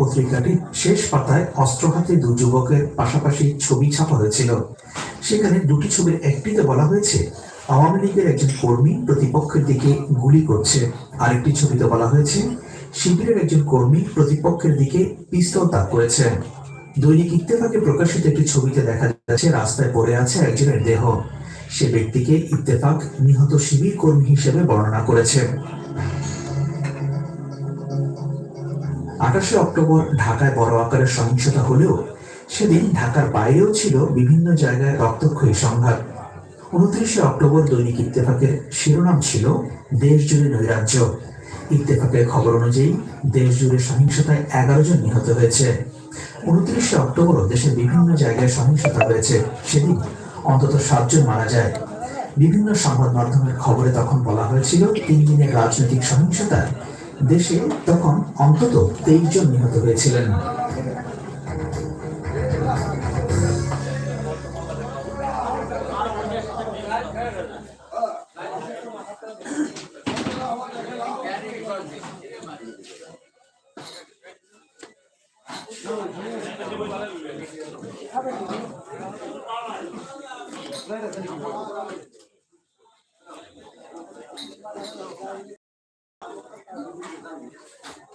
পত্রিকাটির শেষ পাতায় অস্ত্র হাতে দু যুবকের পাশাপাশি ছবি ছাপা হয়েছিল। সেখানে দুটি ছবির একটিতে বলা হয়েছে, আওয়ামী লীগের একজন কর্মী প্রতিপক্ষের দিকে গুলি করছে। আরেকটি ছবিতে বলা হয়েছে, শিবিরের একজন কর্মী প্রতিপক্ষের দিকে পিস্তল তাক করেছে। দৈনিক ইত্তেফাকে প্রকাশিত একটি ছবিতে দেখা যাচ্ছে, রাস্তায় পড়ে আছে একজনের দেহ। সে ব্যক্তিকে ইত্তেফাক নিহত শিবির কর্মী হিসেবে বর্ণনা করেছে। আঠাশে অক্টোবর ঢাকায় বড় আকারের সহিংসতা হলেও সেদিন ঢাকার বাইরেও ছিল বিভিন্ন জায়গায় রক্তক্ষয়ী সংঘাত। উনত্রিশে অক্টোবর দৈনিক ইত্তেফাকের শিরোনাম ছিল দেশ জুড়ে নৈরাজ্য। ইত্তেফাকের খবর অনুযায়ী দেশ জুড়ে সহিংসতায় এগারো জন নিহত হয়েছে। উনত্রিশে অক্টোবরও দেশের বিভিন্ন জায়গায় সহিংসতা হয়েছে। সেদিন অন্তত সাতজন মারা যায়। বিভিন্ন সংবাদ মাধ্যমের খবরে তখন বলা হয়েছিল, তিন দিনের রাজনৈতিক সহিংসতায় দেশে তখন অন্তত তেইশ জন নিহত হয়েছিলেন Thank you. Obrigado.